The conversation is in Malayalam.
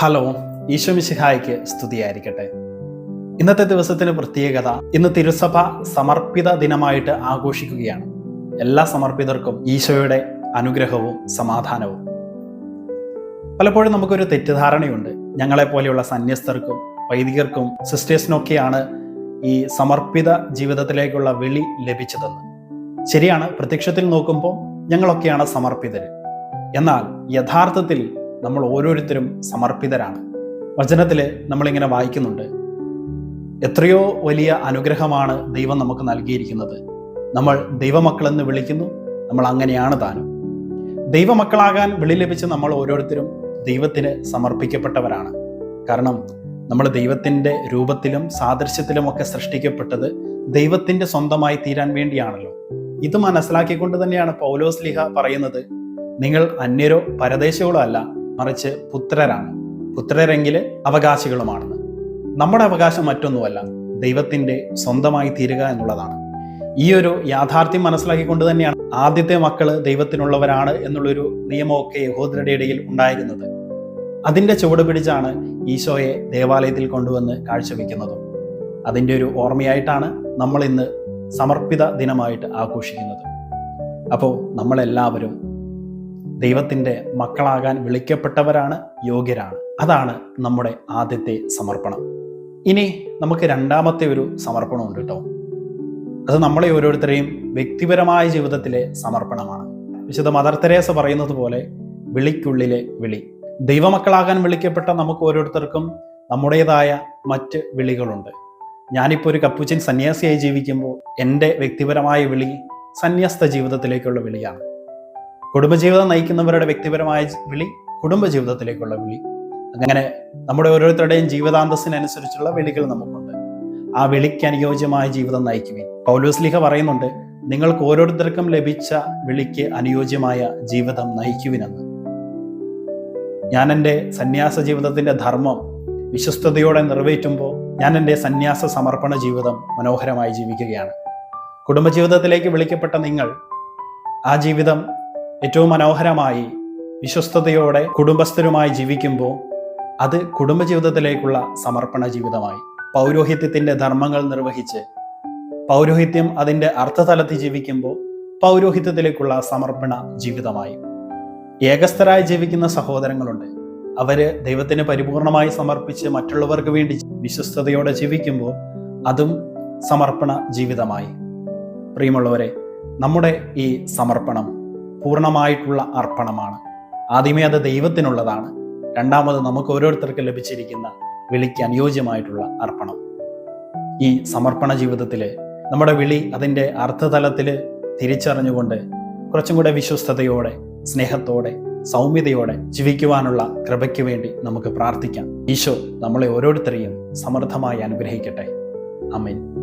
ഹലോ ഈശോ മിശിഹായ്ക്ക് സ്തുതിയായിരിക്കട്ടെ. ഇന്നത്തെ ദിവസത്തിന് പ്രത്യേകത ഇന്ന് തിരുസഭ സമർപ്പിത ദിനമായിട്ട് ആഘോഷിക്കുകയാണ്. എല്ലാ സമർപ്പിതർക്കും ഈശോയുടെ അനുഗ്രഹവും സമാധാനവും. പലപ്പോഴും നമുക്കൊരു തെറ്റിദ്ധാരണയുണ്ട്. ഞങ്ങളെ പോലെയുള്ള സന്യസ്തർക്കും വൈദികർക്കും സിസ്റ്റേഴ്സിനൊക്കെയാണ് ഈ സമർപ്പിത ജീവിതത്തിലേക്കുള്ള വിളി ലഭിച്ചതെന്ന്. ശരിയാണ് പ്രത്യക്ഷത്തിൽ നോക്കുമ്പോൾ ഞങ്ങളൊക്കെയാണ് സമർപ്പിതർ എന്നാൽ യഥാർത്ഥത്തിൽ നമ്മൾ ഓരോരുത്തരും സമർപ്പിതരാണ്. വചനത്തിൽ നമ്മളിങ്ങനെ വായിക്കുന്നുണ്ട്. എത്രയോ വലിയ അനുഗ്രഹമാണ് ദൈവം നമുക്ക് നൽകിയിരിക്കുന്നത്. നമ്മൾ ദൈവമക്കളെന്ന് വിളിക്കുന്നു നമ്മൾ അങ്ങനെയാണ് താനും. ദൈവമക്കളാകാൻ വിളി ലഭിച്ച നമ്മൾ ഓരോരുത്തരും ദൈവത്തിന് സമർപ്പിക്കപ്പെട്ടവരാണ്. കാരണം നമ്മൾ ദൈവത്തിന്റെ രൂപത്തിലും സാദൃശ്യത്തിലുമൊക്കെ സൃഷ്ടിക്കപ്പെട്ടത് ദൈവത്തിന്റെ സ്വന്തമായി തീരാൻ വേണ്ടിയാണല്ലോ. ഇത് മനസ്സിലാക്കിക്കൊണ്ട് തന്നെയാണ് പൗലോസ് ലിഹ പറയുന്നത്. നിങ്ങൾ അന്യരോ പരദേശികളോ അല്ല മറിച്ച് പുത്രരാണ്. പുത്രരെങ്കിൽ അവകാശികളുമാണെന്ന്. നമ്മുടെ അവകാശം മറ്റൊന്നുമല്ല ദൈവത്തിന്റെ സ്വന്തമായി തീരുക എന്നുള്ളതാണ്. ഈ ഒരു യാഥാർത്ഥ്യം മനസ്സിലാക്കിക്കൊണ്ട് തന്നെയാണ് ആദ്യത്തെ മക്കൾ ദൈവത്തിനുള്ളവരാണ് എന്നുള്ളൊരു നിയമമൊക്കെ യഹോദരുടെ ഇടയിൽ ഉണ്ടായിരുന്നത്. അതിന്റെ ചുവട് പിടിച്ചാണ് ഈശോയെ ദേവാലയത്തിൽ കൊണ്ടുവന്ന് കാഴ്ചവെക്കുന്നതും. അതിന്റെ ഒരു ഓർമ്മയായിട്ടാണ് നമ്മൾ ഇന്ന് സമർപ്പിത ദിനമായിട്ട് ആഘോഷിക്കുന്നത്. അപ്പോൾ നമ്മളെല്ലാവരും ദൈവത്തിന്റെ മക്കളാകാൻ വിളിക്കപ്പെട്ടവരാണ് യോഗ്യരാണ്. അതാണ് നമ്മുടെ ആദ്യത്തെ സമർപ്പണം. ഇനി നമുക്ക് രണ്ടാമത്തെ ഒരു സമർപ്പണമുണ്ട് കേട്ടോ. അത് നമ്മളെ ഓരോരുത്തരെയും വ്യക്തിപരമായ ജീവിതത്തിലെ സമർപ്പണമാണ്. വിശുദ്ധ മദർ തെരേസ പറയുന്നത് പോലെ വിളിക്കുള്ളിലെ വിളി. ദൈവമക്കളാകാൻ വിളിക്കപ്പെട്ട നമുക്ക് ഓരോരുത്തർക്കും നമ്മുടേതായ മറ്റ് വിളികളുണ്ട്. ഞാനിപ്പോൾ ഒരു കപ്പുച്ചൻ സന്യാസിയായി ജീവിക്കുമ്പോൾ എന്റെ വ്യക്തിപരമായ വിളി സന്യാസ്ത ജീവിതത്തിലേക്കുള്ള വിളിയാണ്. കുടുംബജീവിതം നയിക്കുന്നവരുടെ വ്യക്തിപരമായ വിളി കുടുംബജീവിതത്തിലേക്കുള്ള വിളി. അങ്ങനെ നമ്മുടെ ഓരോരുത്തരുടെയും ജീവിതാന്തസ്സിനനുസരിച്ചുള്ള വിളികൾ നമുക്കുണ്ട്. ആ വിളിക്ക് അനുയോജ്യമായ ജീവിതം നയിക്കുവിൻ. പൗലോസ് ലിഹ പറയുന്നുണ്ട് നിങ്ങൾക്ക് ഓരോരുത്തർക്കും ലഭിച്ച വിളിക്ക് അനുയോജ്യമായ ജീവിതം നയിക്കുവിനെന്ന്. ഞാൻ എന്റെ സന്യാസ ജീവിതത്തിന്റെ ധർമ്മം വിശ്വസ്തയോടെ നിറവേറ്റുമ്പോൾ ഞാൻ എന്റെ സന്യാസ സമർപ്പണ ജീവിതം മനോഹരമായി ജീവിക്കുകയാണ്. കുടുംബജീവിതത്തിലേക്ക് വിളിക്കപ്പെട്ട നിങ്ങൾ ആ ജീവിതം ഏറ്റവും മനോഹരമായി വിശ്വസ്തയോടെ കുടുംബസ്ഥരുമായി ജീവിക്കുമ്പോൾ അത് കുടുംബജീവിതത്തിലേക്കുള്ള സമർപ്പണ ജീവിതമായി. പൗരോഹിത്യത്തിന്റെ ധർമ്മങ്ങൾ നിർവഹിച്ച് പൗരോഹിത്യം അതിന്റെ അർത്ഥതലത്തിൽ ജീവിക്കുമ്പോൾ പൗരോഹിത്യത്തിലേക്കുള്ള സമർപ്പണ ജീവിതമായി. ഏകസ്ഥരായി ജീവിക്കുന്ന സഹോദരങ്ങളുണ്ട്. അവർ ദൈവത്തിന് പരിപൂർണമായി സമർപ്പിച്ച് മറ്റുള്ളവർക്ക് വേണ്ടി വിശ്വസ്തയോടെ ജീവിക്കുമ്പോൾ അതും സമർപ്പണ ജീവിതമായി. പ്രിയമുള്ളവരെ നമ്മുടെ ഈ സമർപ്പണം പൂർണമായിട്ടുള്ള അർപ്പണമാണ്. ആദ്യമേ അത് ദൈവത്തിനുള്ളതാണ്. രണ്ടാമത് നമുക്ക് ഓരോരുത്തർക്കും ലഭിച്ചിരിക്കുന്ന വിളിക്ക് അനുയോജ്യമായിട്ടുള്ള അർപ്പണം. ഈ സമർപ്പണ ജീവിതത്തിൽ നമ്മുടെ വിളി അതിന്റെ അർത്ഥതലത്തിൽ തിരിച്ചറിഞ്ഞുകൊണ്ട് കുറച്ചും കൂടെ വിശ്വസ്തയോടെ സ്നേഹത്തോടെ സൗമ്യതയോടെ ജീവിക്കുവാനുള്ള കൃപയ്ക്ക് വേണ്ടി നമുക്ക് പ്രാർത്ഥിക്കാം. ഈശോ നമ്മളെ ഓരോരുത്തരെയും സമർത്ഥമായി അനുഗ്രഹിക്കട്ടെ. അമ്മൻ